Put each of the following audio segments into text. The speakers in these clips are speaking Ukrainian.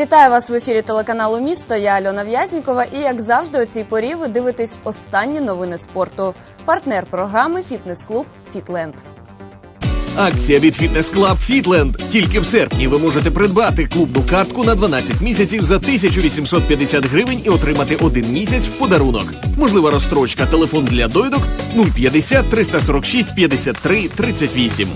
Вітаю вас в ефірі телеканалу Місто. Я Альона В'язнікова. І як завжди, у цій порі ви дивитесь останні новини спорту. Партнер програми Фітнес-клуб Фітленд. Акція від Фітнес Клаб Фітленд. Тільки в серпні ви можете придбати клубну картку на 12 місяців за 1850 гривень і отримати один місяць в подарунок. Можлива розстрочка. Телефон для довідок 050 346 53 38.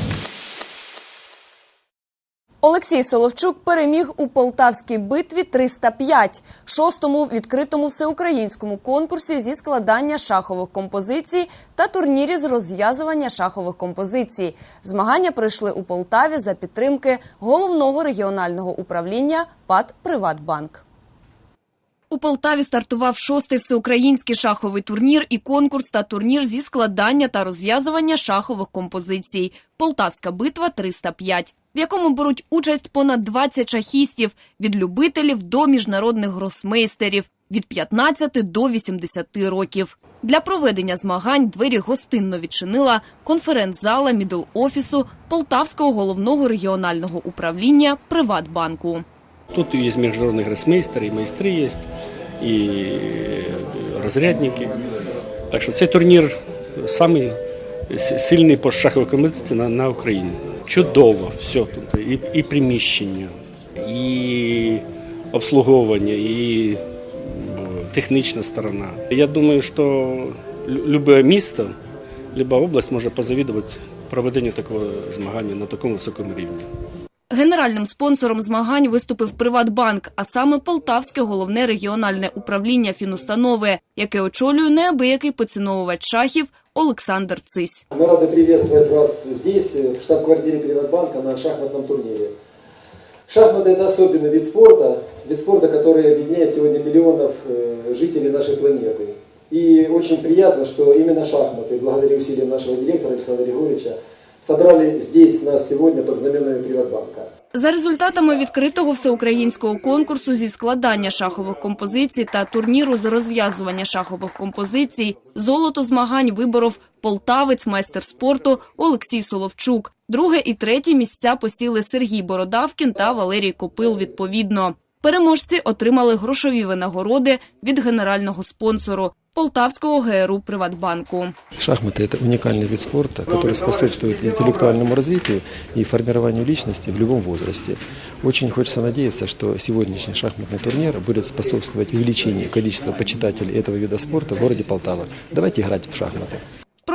Олексій Соловчук переміг у полтавській битві 305, шостому відкритому всеукраїнському конкурсі зі складання шахових композицій та турнірі з розв'язування шахових композицій. Змагання пройшли у Полтаві за підтримки головного регіонального управління ПАД Приватбанк. У Полтаві стартував шостий всеукраїнський шаховий турнір і конкурс та турнір зі складання та розв'язування шахових композицій. Полтавська битва 305, в якому беруть участь понад 20 шахістів від любителів до міжнародних гросмейстерів від 15 до 80 років. Для проведення змагань двері гостинно відчинила конференц-зала мідл-офісу Полтавського головного регіонального управління Приватбанку. Тут есть международные гроссмейстеры, и майстри есть, и розрядники. Так що цей турнір самий по шаховій компетиції на, на Україні. Чудово все тут. І, і приміщення, і обслуговування, і технічна сторона. Я думаю, що любе місто, люба область може позавідувати проведенню такого змагання на такому високому рівні. Генеральним спонсором змагань виступив Приватбанк, а саме Полтавське головне регіональне управління фінустанови, яке очолює неабиякий поціновувач шахів Олександр Цись. Мы рады приветствовать вас здесь, в штаб-квартире Приватбанка на шахматном турнире. Шахматы – это особенный вид спорта, вид спорта, который объединяет сегодня миллионов э, жителей нашей планеты. И очень приятно, что именно шахматы, благодаря усилиям нашего директора Александра Григорьевича, собрали здесь нас сегодня под знаменами Приватбанка. За результатами відкритого всеукраїнського конкурсу зі складання шахових композицій та турніру з розв'язування шахових композицій золото змагань виборов полтавець майстер спорту Олексій Соловчук. Друге і третє місця посіли Сергій Бородавкін та Валерій Копил відповідно. Переможці отримали грошові винагороди від генерального спонсору Полтавського ГРУ Приватбанку. Шахматы – это уникальный вид спорта, который способствует интеллектуальному развитию и формированию личности в любом возрасте. Очень хочется надеяться, что сегодняшний шахматный турнир будет способствовать увеличению количества почитателей этого вида спорта в городе Полтава. Давайте играть в шахматы.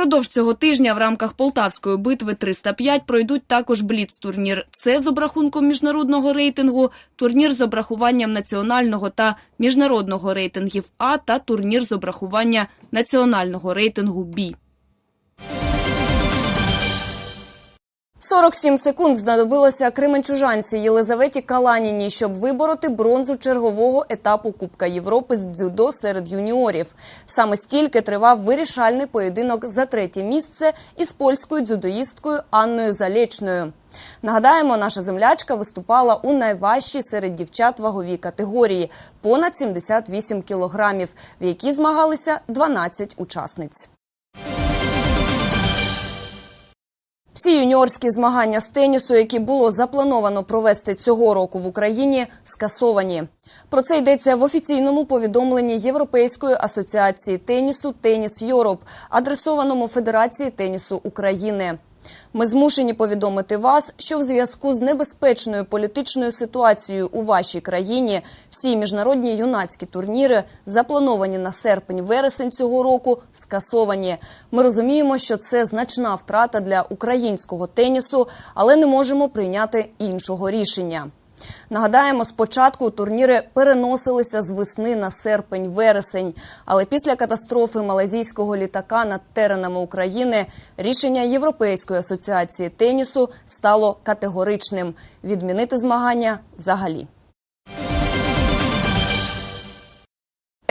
Впродовж цього тижня в рамках Полтавської битви 305 пройдуть також бліц-турнір. Це з обрахунком міжнародного рейтингу, турнір з обрахуванням національного та міжнародного рейтингів А та турнір з обрахування національного рейтингу Б. 47 секунд знадобилося кременчужанці Єлизаветі Каланіній, щоб вибороти бронзу чергового етапу Кубка Європи з дзюдо серед юніорів. Саме стільки тривав вирішальний поєдинок за третє місце із польською дзюдоїсткою Анною Залєчною. Нагадаємо, наша землячка виступала у найважчій серед дівчат ваговій категорії – понад 78 кілограмів, в якій змагалися 12 учасниць. Всі юніорські змагання з тенісу, які було заплановано провести цього року в Україні, скасовані. Про це йдеться в офіційному повідомленні Європейської асоціації тенісу Теніс Йороп, адресованому Федерації тенісу України. Ми змушені повідомити вас, що в зв'язку з небезпечною політичною ситуацією у вашій країні всі міжнародні юнацькі турніри, заплановані на серпень-вересень цього року, скасовані. Ми розуміємо, що це значна втрата для українського тенісу, але не можемо прийняти іншого рішення. Нагадаємо, спочатку турніри переносилися з весни на серпень-вересень, але після катастрофи малазійського літака над теренами України рішення Європейської асоціації тенісу стало категоричним – відмінити змагання взагалі.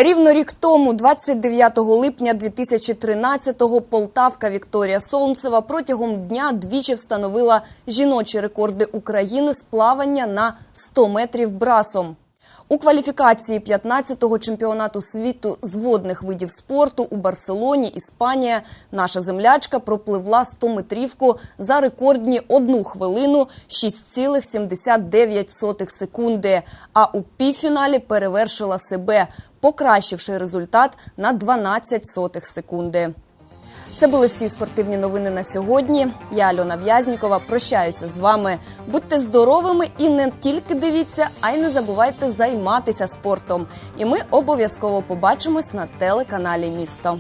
Рівно рік тому, 29 липня 2013-го, полтавка Вікторія Солнцева протягом дня двічі встановила жіночі рекорди України з плавання на 100 метрів брасом. У кваліфікації 15-го чемпіонату світу з водних видів спорту у Барселоні, Іспанія, наша землячка пропливла 100-метрівку за рекордні 1 хвилину 6,79 секунди, а у півфіналі перевершила себе, покращивши результат на 12 сотих секунди. Це були всі спортивні новини на сьогодні. Я Альона В'язнікова. Прощаюся з вами. Будьте здоровими і не тільки дивіться, а й не забувайте займатися спортом. І ми обов'язково побачимось на телеканалі Місто.